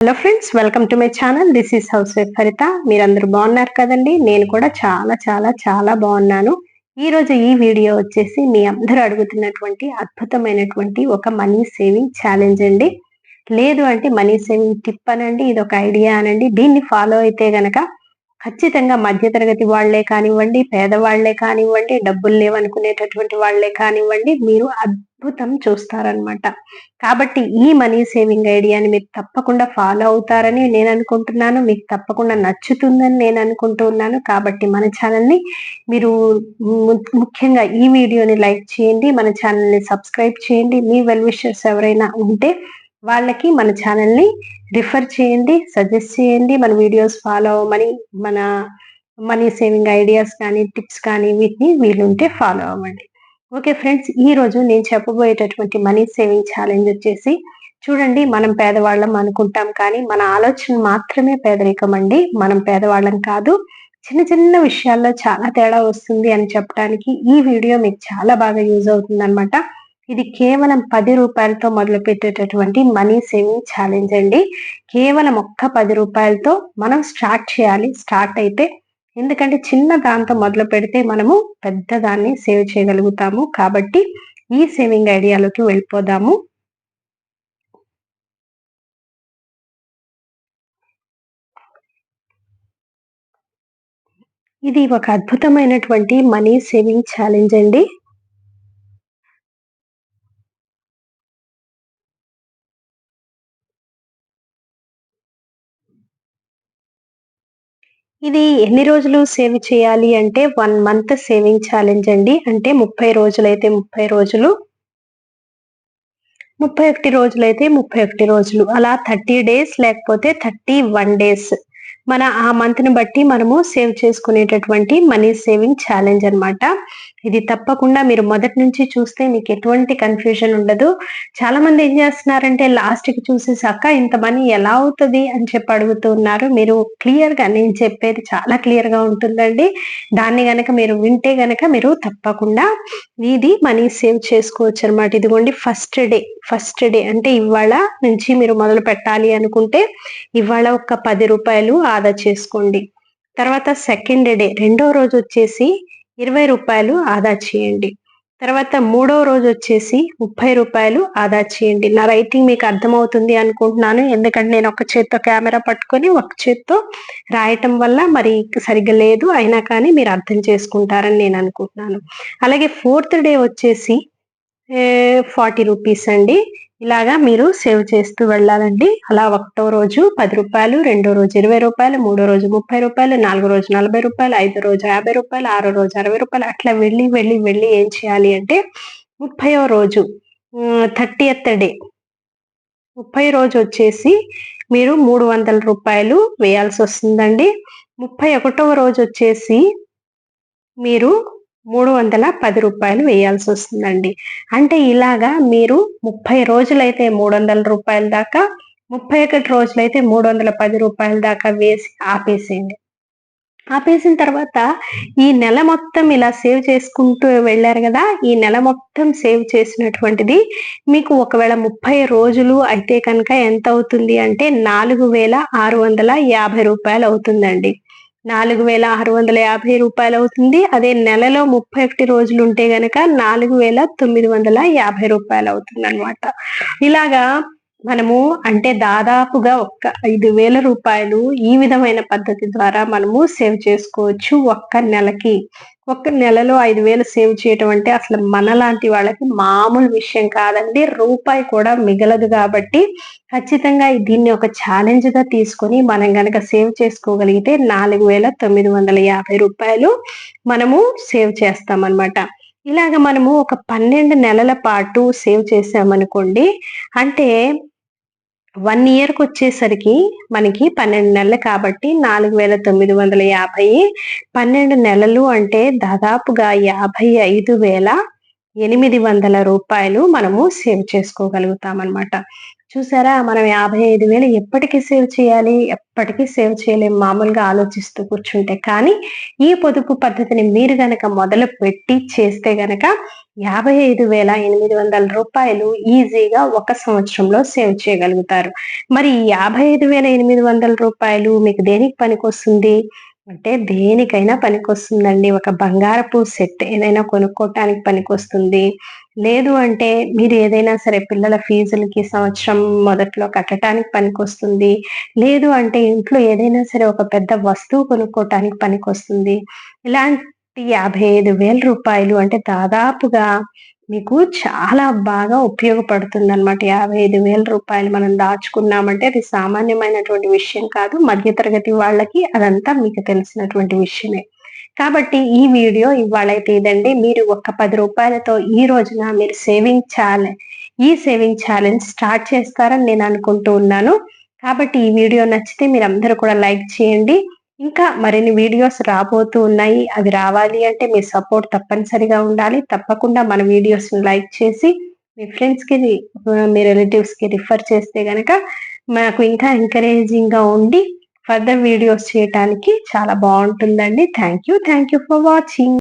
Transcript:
Hello friends welcome to my channel this is housewife Haritha మీరందరూ బాగున్నారు కదండి? నేను కూడా చాలా చాలా చాలా బాగున్నాను. ఈ రోజు ఈ వీడియో వచ్చేసి మీ అందరూ అడుగుతున్నటువంటి అద్భుతమైనటువంటి ఒక మనీ సేవింగ్ ఛాలెంజ్ అండి. లేదు అంటే మనీ సేవింగ్ టిప్ అనండి ఇది ఒక ఐడియా అనండి. దీన్ని ఫాలో అయితే గనక ఖచ్చితంగా మధ్యతరగతి వాళ్ళే కానివ్వండి పేదవాళ్ళే కానివ్వండి డబ్బులు లేవనుకునేటటువంటి వాళ్ళే కానివ్వండి మీరు అద్భుతం చూస్తారనమాట కాబట్టి ఈ మనీ సేవింగ్ ఐడియాని మీరు తప్పకుండా ఫాలో అవుతారని నేను అనుకుంటున్నాను. మీకు తప్పకుండా నచ్చుతుందని నేను అనుకుంటూ ఉన్నాను. కాబట్టి మన ఛానల్ని మీరు ముఖ్యంగా ఈ వీడియోని లైక్ చేయండి. మన ఛానల్ని సబ్స్క్రైబ్ చేయండి. మీ వెల్ విషర్స్ ఎవరైనా ఉంటే వాళ్ళకి మన ఛానల్ని రిఫర్ చేయండి సజెస్ట్ చేయండి. మన వీడియోస్ ఫాలో అవ్వమని మన మనీ సేవింగ్ ఐడియాస్ కానీ టిప్స్ కానీ వీటిని వీలుంటే ఫాలో అవ్వండి. ఓకే ఫ్రెండ్స్ ఈ రోజు నేను చెప్పబోయేటటువంటి మనీ సేవింగ్ ఛాలెంజ్ వచ్చేసి చూడండి మనం పేదవాళ్ళం అనుకుంటాం కానీ మన ఆలోచన మాత్రమే పేదరికం అండి. మనం పేదవాళ్ళం కాదు. చిన్న చిన్న విషయాల్లో చాలా తేడా వస్తుంది అని చెప్పడానికి ఈ వీడియో మీకు చాలా బాగా యూజ్ అవుతుంది అనమాట ఇది కేవలం పది రూపాయలతో మొదలు పెట్టేటటువంటి మనీ సేవింగ్ ఛాలెంజ్ అండి. కేవలం ఒక్క పది రూపాయలతో మనం స్టార్ట్ చేయాలి. స్టార్ట్ అయితే ఎందుకంటే చిన్న దాంతో మొదలు పెడితే మనము పెద్ద దాన్ని సేవ్ చేయగలుగుతాము. కాబట్టి ఈ సేవింగ్ ఐడియాలోకి వెళ్ళిపోదాము. ఇది ఒక అద్భుతమైనటువంటి మనీ సేవింగ్ ఛాలెంజ్ అండి. ఇది ఎన్ని రోజులు సేవ్ చేయాలి అంటే వన్ మంత్ సేవింగ్ ఛాలెంజ్ అండి. అంటే ముప్పై రోజులైతే ముప్పై రోజులు ముప్పై ఒకటి రోజులైతే ముప్పై ఒకటి రోజులు. అలా థర్టీ డేస్ లేకపోతే థర్టీ వన్ డేస్ మన ఆ మంత్ని బట్టి మనము సేవ్ చేసుకునేటటువంటి మనీ సేవింగ్ ఛాలెంజ్ అనమాట ఇది తప్పకుండా మీరు మొదటి నుంచి చూస్తే మీకు ఎటువంటి కన్ఫ్యూజన్ ఉండదు. చాలా మంది ఏం చేస్తున్నారంటే లాస్ట్కి చూసేసి అక్క ఇంత మనీ ఎలా అవుతుంది అని చెప్పి అడుగుతూ ఉన్నారు. మీరు క్లియర్గా నేను చెప్పేది చాలా క్లియర్గా ఉంటుందండి. దాన్ని గనక మీరు వింటే గనక మీరు తప్పకుండా ఇది మనీ సేవ్ చేసుకోవచ్చు అనమాట ఇదిగోండి ఫస్ట్ డే ఫస్ట్ డే అంటే ఇవాళ నుంచి మీరు మొదలు పెట్టాలి అనుకుంటే ఇవాళ ఒక పది రూపాయలు ఆదా చేసుకోండి. తర్వాత సెకండ్ డే రెండో రోజు వచ్చేసి ఇరవై రూపాయలు ఆదా చేయండి. తర్వాత మూడో రోజు వచ్చేసి ముప్పై రూపాయలు ఆదా చేయండి. నా రైటింగ్ మీకు అర్థమవుతుంది అనుకుంటున్నాను. ఎందుకంటే నేను ఒక చేత్తో కెమెరా పట్టుకొని ఒక చేత్తో రాయటం వల్ల మరి సరిగ్గా లేదు. అయినా కానీ మీరు అర్థం చేసుకుంటారని నేను అనుకుంటున్నాను. అలాగే ఫోర్త్ డే వచ్చేసి ఫార్టీ రూపీస్ అండి. ఇలాగా మీరు సేవ్ చేస్తూ వెళ్ళాలండి. అలా ఒకటో రోజు పది రూపాయలు రెండో రోజు ఇరవై రూపాయలు మూడో రోజు ముప్పై రూపాయలు నాలుగో రోజు నలభై రూపాయలు ఐదో రోజు యాభై రూపాయలు ఆరో రోజు అరవై రూపాయలు అట్లా వెళ్ళి వెళ్ళి వెళ్ళి ఏం చేయాలి అంటే ముప్పయో రోజు థర్టీ ఎత్ డే ముప్పై రోజు వచ్చేసి మీరు మూడు వందల రూపాయలు వేయాల్సి వస్తుందండి. ముప్పై ఒకటవ రోజు వచ్చేసి మీరు మూడు వందల పది రూపాయలు వేయాల్సి వస్తుందండి అంటే ఇలాగా మీరు ముప్పై రోజులైతే మూడు వందల రూపాయల దాకా ముప్పై ఒకటి రోజులైతే మూడు వందల పది రూపాయల దాకా వేసి ఆపేసేయండి. ఆపేసిన తర్వాత ఈ నెల మొత్తం ఇలా సేవ్ చేసుకుంటూ వెళ్ళారు కదా ఈ నెల మొత్తం సేవ్ చేసినటువంటిది మీకు ఒకవేళ ముప్పై రోజులు అయితే కనుక ఎంత అవుతుంది అంటే నాలుగు వేల ఆరు వందల యాభై రూపాయలు అవుతుందండి నాలుగు వేల ఆరు వందల యాభై రూపాయలు అవుతుంది. అదే నెలలో ముప్పై ఒకటి రోజులు ఉంటే గనక నాలుగు వేల తొమ్మిది వందల యాభై రూపాయలు అవుతుంది అనమాట ఇలాగా మనము అంటే దాదాపుగా ఒక్క ఐదు వేల రూపాయలు ఈ విధమైన పద్ధతి ద్వారా మనము సేవ్ చేసుకోవచ్చు ఒక్క నెలకి. ఒక్క నెలలో ఐదు వేలు సేవ్ చేయటం అంటే అసలు మనలాంటి వాళ్ళకి మామూలు విషయం కాదండి. రూపాయి కూడా మిగలదు కాబట్టి ఖచ్చితంగా దీన్ని ఒక ఛాలెంజ్గా తీసుకొని మనం గనక సేవ్ చేసుకోగలిగితే నాలుగు వేల తొమ్మిది వందల యాభై రూపాయలు మనము సేవ్ చేస్తామన్నమాట. ఇలాగ మనము ఒక పన్నెండు నెలల పాటు సేవ్ చేసామనుకోండి అంటే వన్ ఇయర్కి వచ్చేసరికి మనకి పన్నెండు నెలలు కాబట్టి నాలుగు వేల తొమ్మిది వందల యాభై పన్నెండు నెలలు అంటే దాదాపుగా యాభై ఐదు వేల ఎనిమిది వందల రూపాయలు మనము సేవ్ చేసుకోగలుగుతాం అనమాట చూసారా? మనం యాభై ఐదు వేలు ఎప్పటికీ సేవ్ చేయాలి ఎప్పటికీ సేవ్ చేయలేం మామూలుగా ఆలోచిస్తూ కూర్చుంటే. కానీ ఈ పొదుపు పద్ధతిని మీరు గనక మొదలు పెట్టి చేస్తే గనక యాభై ఐదు వేల ఎనిమిది వందల రూపాయలు ఈజీగా ఒక సంవత్సరంలో సేవ్ చేయగలుగుతారు. మరి యాభై ఐదు వేల ఎనిమిది వందల రూపాయలు మీకు దేనికి పనికొస్తుంది? అంటే దేనికైనా పనికొస్తుందండి. ఒక బంగారపు సెట్ ఏదైనా కొనుక్కోవటానికి పనికొస్తుంది. లేదు అంటే మీరు ఏదైనా సరే పిల్లల ఫీజులకి సంవత్సరం మొదట్లో కట్టడానికి పనికొస్తుంది. లేదు అంటే ఇంట్లో ఏదైనా సరే ఒక పెద్ద వస్తువు కొనుక్కోవటానికి పనికొస్తుంది. ఇలాంటి యాభై ఐదు వేల రూపాయలు అంటే దాదాపుగా మీకు చాలా బాగా ఉపయోగపడుతుంది అనమాట యాభై ఐదు వేల రూపాయలు మనం దాచుకున్నామంటే అది సామాన్యమైనటువంటి విషయం కాదు. మధ్యతరగతి వాళ్ళకి అదంతా మీకు తెలిసినటువంటి విషయమే. కాబట్టి ఈ వీడియో ఇవాళైతే ఇదండి. మీరు ఒక పది రూపాయలతో ఈ రోజున మీరు సేవింగ్ ఛాలెంజ్ ఈ సేవింగ్ ఛాలెంజ్ స్టార్ట్ చేస్తారని నేను అనుకుంటూ ఉన్నాను. కాబట్టి ఈ వీడియో నచ్చితే మీరు అందరూ కూడా లైక్ చేయండి. ఇంకా మరిన్ని వీడియోస్ రాబోతూ ఉన్నాయి. అవి రావాలి అంటే మీ సపోర్ట్ తప్పనిసరిగా ఉండాలి. తప్పకుండా మన వీడియోస్ని లైక్ చేసి మీ ఫ్రెండ్స్కి మీ రిలేటివ్స్కి రిఫర్ చేస్తే కనుక మాకు ఇంకా ఎంకరేజింగ్గా ఉండి ఫర్దర్ వీడియోస్ చేయటానికి చాలా బాగుంటుందండి. Thank you. Thank you for watching.